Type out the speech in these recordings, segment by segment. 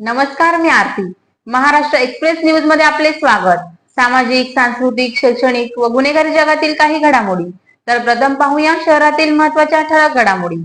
नमस्कार मी आरती. महाराष्ट्र एक्सप्रेस न्यूजमध्ये आपले स्वागत. सामाजिक सांस्कृतिक शैक्षणिक व गुन्हेगारी जगातील काही घडामोडी. तर प्रथम पाहूया शहरातील महत्त्वाच्या ठळक घडामोडी.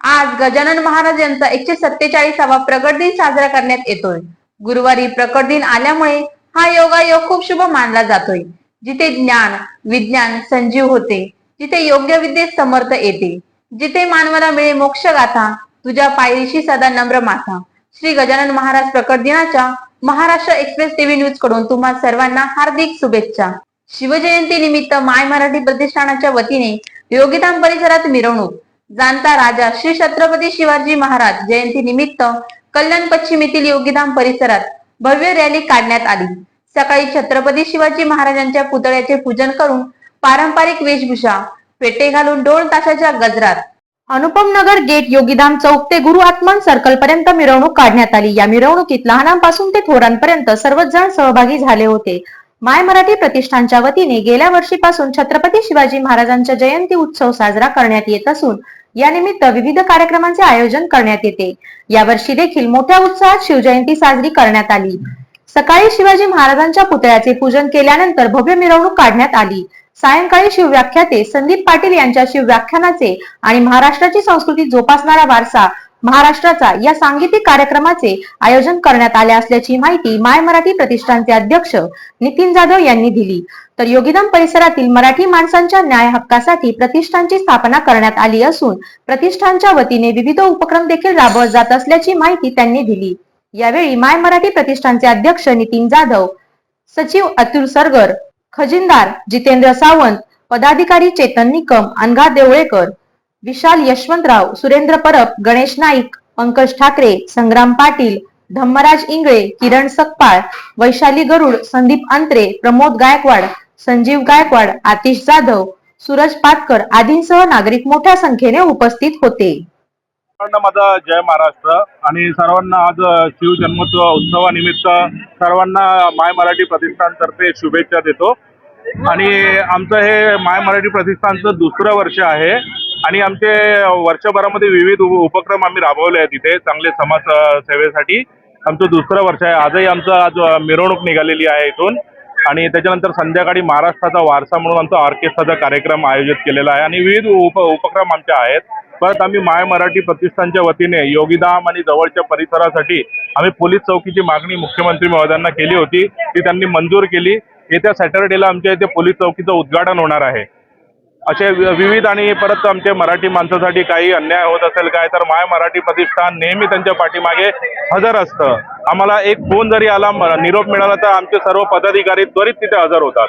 आज गजानन महाराज यांचा एकशे सत्तेचाळीसावा प्रकट दिन साजरा करण्यात येतोय. गुरुवारी प्रकट दिन आल्यामुळे हा योगायोग खूप शुभ मानला जातोय. जिथे ज्ञान विज्ञान संजीव होते जिथे योग्य विद्येत समर्थ येते. जिथे मानवाला मिळे मोक्ष गाथा तुझ्या पायरीशी सदा नम्र माथा. श्री गजानन महाराज प्रकट दिनाच्या महाराष्ट्र एक्सप्रेस टीव्ही न्यूजकडून तुम्हा सर्वांना हार्दिक शुभेच्छा. शिवजयंती निमित्त माय मराठी प्रतिष्ठानाच्या वतीने योगिधाम परिसरात मिरवणूक. जाणता राजा श्री छत्रपती शिवाजी महाराज जयंती निमित्त कल्याण पश्चिम येथील योगिधाम परिसरात भव्य रॅली काढण्यात आली. सकाळी छत्रपती शिवाजी महाराजांच्या पुतळ्याचे पूजन करून पारंपरिक वेशभूषा पेटे घालून दोन ताशाच्या गजरात अनुपम नगर गेट योगीधाम चौक ते गुरु आत्मान सर्कल पर्यंत मिरवणूक काढण्यात आली. या मिरवणुकीत लहानांपासून ते थोरांपर्यंत सर्वच जण सहभागी झाले होते. माय मराठी प्रतिष्ठानच्या वतीने गेल्या वर्षीपासून छत्रपती शिवाजी महाराजांचा जयंती उत्सव साजरा करण्यात येत असून यानिमित्त विविध कार्यक्रमांचे आयोजन करण्यात येते. यावर्षी देखील मोठ्या उत्साहात शिवजयंती साजरी करण्यात आली. सकाळी शिवाजी महाराजांच्या पुतळ्याचे पूजन केल्यानंतर भव्य मिरवणूक काढण्यात आली. सायंकाळी शिवव्याख्याते संदीप पाटील यांच्या शिवव्याख्यानाचे आणि महाराष्ट्राची संस्कृती जोपासणारा वारसा महाराष्ट्राचा या सांगीतिक कार्यक्रमाचे आयोजन करण्यात आले असल्याची माहिती माय मराठी प्रतिष्ठानचे अध्यक्ष नितीन जाधव यांनी दिली. तर योगीधाम परिसरातील मराठी माणसांच्या न्याय हक्कासाठी प्रतिष्ठानची स्थापना करण्यात आली असून प्रतिष्ठानच्या वतीने विविध उपक्रम देखील राबवत जात असल्याची माहिती त्यांनी दिली. यावेळी माय मराठी प्रतिष्ठानचे अध्यक्ष नितीन जाधव सचिव अतुल सरगर खजिनदार जितेंद्र सावंत पदाधिकारी चेतन निकम अनघा देवळेकर विशाल यशवंतराव सुरेंद्र परब गणेश नाईक पंकज ठाकरे संग्राम पाटील धम्मराज इंगळे किरण सकपाळ वैशाली गरुड संदीप अंत्रे प्रमोद गायकवाड संजीव गायकवाड आतिश जाधव सूरज पाटकर आदींसह नागरिक मोठ्या संख्येने उपस्थित होते. सर्वांना माझा जय महाराष्ट्र आणि सर्वांना आज शिवजन्मोत्सव उत्सवानिमित्त सर्वांना माय मराठी प्रतिष्ठानतर्फे शुभेच्छा देतो. आणि आमचं हे माय मराठी प्रतिष्ठानचं दुसरं वर्ष आहे. आणि आमचे वर्षभरामध्ये विविध उपक्रम आम्ही राबवले आहेत तिथे चांगले समाज सेवेसाठी आमचं दुसरं वर्ष आहे. आजही आमचं आज मिरवणूक निघालेली आहे इथून. आणि त्याच्यानंतर संध्याकाळी महाराष्ट्राचा वारसा म्हणून आमचा ऑर्केस्ट्राचा कार्यक्रम आयोजित केलेला आहे. आणि विविध उप उपक्रम आमचे आहेत. परत आम्ही माय मराठी प्रतिष्ठानच्या वतीने योगीधाम आणि जवळच्या परिसरासाठी आम्ही पोलीस चौकीची मागणी मुख्यमंत्री महोदयांना केली होती. ती त्यांनी मंजूर केली. येत्या सॅटर्डेला आमच्या इथे पोलीस चौकीचं उद्घाटन होणार आहे. असे विविध आणि परत आमच्या मराठी माणसासाठी काही अन्याय होत असेल काय तर माय मराठी प्रतिष्ठान नेहमी त्यांच्या पाठीमागे हजर असतं. आम्हाला एक फोन जरी आला निरोप मिळाला तर आमचे सर्व पदाधिकारी त्वरित तिथे हजर होतात.